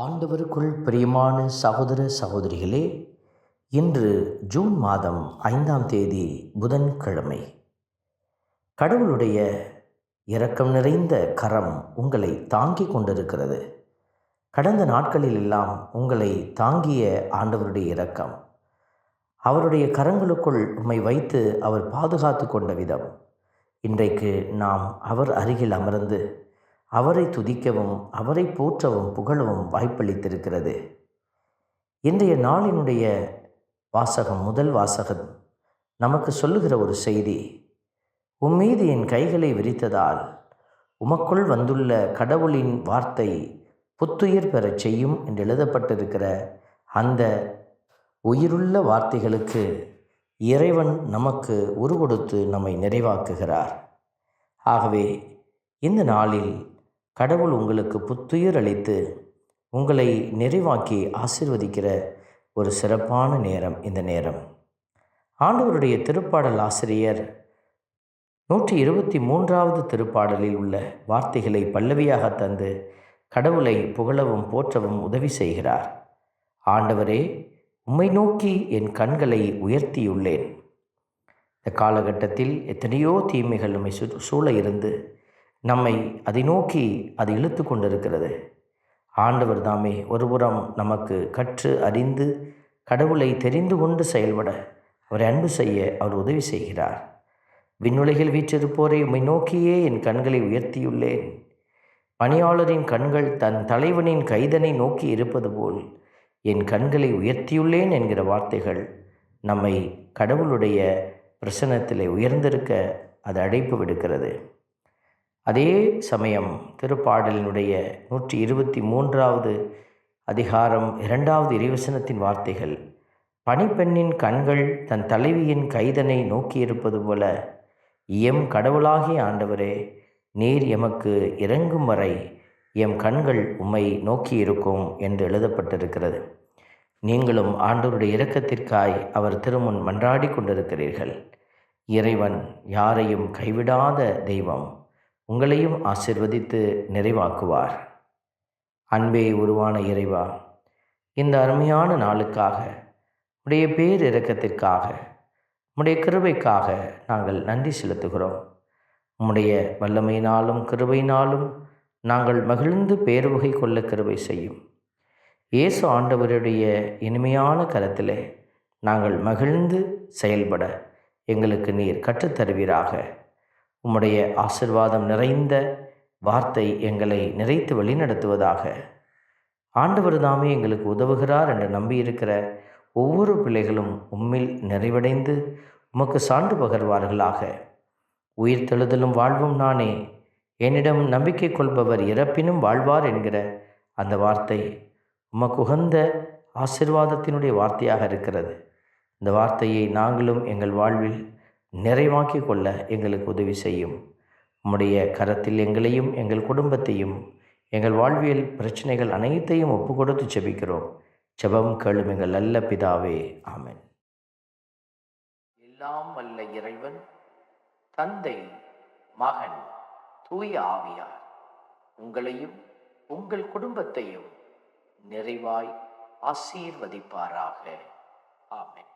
ஆண்டவருக்குள் பிரியமான சகோதர சகோதரிகளே இன்று ஜூன் மாதம் ஐந்தாம் தேதி புதன்கிழமை. கடவுளுடைய இரக்கம் நிறைந்த கரம் உங்களை தாங்கிக் கொண்டிருக்கிறது. கடந்த நாட்களில் எல்லாம் உங்களை தாங்கிய ஆண்டவருடைய இரக்கம். அவருடைய கரங்களுக்குள் உம்மை வைத்து அவர் பாதுகாத்து கொண்ட விதம். இன்றைக்கு நாம் அவர் அருகில் அமர்ந்து அவரை துதிக்கவும் அவரை போற்றவும் புகழவும் வாய்ப்பளித்திருக்கிறது. இன்றைய நாளினுடைய வாசகம் முதல் வாசகம் நமக்கு சொல்லுகிற ஒரு செய்தி உம்மீது என் கைகளை விரித்ததால் உமக்குள் வந்துள்ள கடவுளின் வார்த்தை புத்துயிர் பெறச் செய்யும் என்று எழுதப்பட்டிருக்கிற அந்த உயிருள்ள வார்த்தைகளுக்கு இறைவன் நமக்கு உருவொடுத்து நம்மை நிறைவாக்குகிறார். ஆகவே இந்த நாளில் கடவுள் உங்களுக்கு புத்துயிர் அளித்து உங்களை நிறைவாக்கி ஆசிர்வதிக்கிற ஒரு சிறப்பான நேரம் இந்த நேரம். ஆண்டவருடைய திருப்பாடல் ஆசிரியர் நூற்றி இருபத்தி மூன்றாவது திருப்பாடலில் உள்ள வார்த்தைகளை பல்லவியாக தந்து கடவுளை புகழவும் போற்றவும் உதவி செய்கிறார். ஆண்டவரே உம்மை நோக்கி என் கண்களை உயர்த்தியுள்ளேன். இந்த காலகட்டத்தில் எத்தனையோ தீமைகள் நம்மை சூழ இருந்து நம்மை அதை நோக்கி அது இழுத்து கொண்டிருக்கிறது. ஆண்டவர் தாமே ஒருபுறம் நமக்கு கற்று அறிந்து கடவுளை தெரிந்து கொண்டு செயல்பட அவரை அன்பு செய்ய அவர் உதவி செய்கிறார். விண்ணுலகில் வீற்றிருப்போரை உம்மை நோக்கியே என் கண்களை உயர்த்தியுள்ளேன். பணியாளரின் கண்கள் தன் தலைவனின் கைதனை நோக்கி இருப்பது போல் என் கண்களை உயர்த்தியுள்ளேன் என்கிற வார்த்தைகள் நம்மை கடவுளுடைய பிரசன்னத்திலே உயர்ந்திருக்க அது அழைப்பு விடுக்கிறது. அதே சமயம் திருப்பாடலினுடைய நூற்றி இருபத்தி மூன்றாவது அதிகாரம் இரண்டாவது இறைவசனத்தின் வார்த்தைகள் பணிப்பெண்ணின் கண்கள் தன் தலைவியின் கைதனை நோக்கியிருப்பது போல எம் கடவுளாகிய ஆண்டவரே நீர் எமக்கு இறங்கும் வரை எம் கண்கள் உம்மை நோக்கியிருக்கும் என்று எழுதப்பட்டிருக்கிறது. நீங்களும் ஆண்டவருடைய இரக்கத்திற்காய் அவர் திருமுன் மன்றாடி கொண்டிருக்கிறீர்கள். இறைவன் யாரையும் கைவிடாத தெய்வம். உங்களையும் ஆசிர்வதித்து நிறைவாக்குவார். அன்பே உருவான இறைவா இந்த அருமையான நாளுக்காக உடைய பேர் இரக்கத்திற்காக உம்முடைய கிருபைக்காக நாங்கள் நன்றி செலுத்துகிறோம். உம்முடைய வல்லமையினாலும் கிருபையினாலும் நாங்கள் மகிழ்ந்து பேருவகை கொள்ள கிருபை செய்யும். இயேசு ஆண்டவருடைய இனிமையான கரத்திலே நாங்கள் மகிழ்ந்து செயல்பட எங்களுக்கு நீர் கற்றுத்தருவீராக. உம்முடைய ஆசிர்வாதம் நிறைந்த வார்த்தை எங்களை நிறைத்து வழிநடத்துவதாக. ஆண்டவர் தாமே எங்களுக்கு உதவுகிறார் என்று நம்பியிருக்கிற ஒவ்வொரு பிள்ளைகளும் உம்மில் நிறைவடைந்து உமக்கு சான்று பகர்வார்களாக. உயிர் தெழுதலும் வாழ்வும் நானே. என்னிடம் நம்பிக்கை கொள்பவர் இறப்பினும் வாழ்வார் என்கிற அந்த வார்த்தை உமக்கு உகந்த ஆசிர்வாதத்தினுடைய வார்த்தையாக இருக்கிறது. இந்த வார்த்தையை நாங்களும் எங்கள் வாழ்வில் நிறைவாக்கி கொள்ள எங்களுக்கு உதவி செய்யும். உம்முடைய கரத்தில் எங்களையும் எங்கள் குடும்பத்தையும் எங்கள் வாழ்வியல் பிரச்சனைகள் அனைத்தையும் ஒப்பு கொடுத்து செபிக்கிறோம் செபம் கேளும் எங்கள் நல்ல பிதாவே. ஆமன். எல்லாம் வல்ல இறைவன் தந்தை மகன் தூய ஆவியார் உங்களையும் உங்கள் குடும்பத்தையும் நிறைவாய் ஆசீர்வதிப்பாராக. ஆமன்.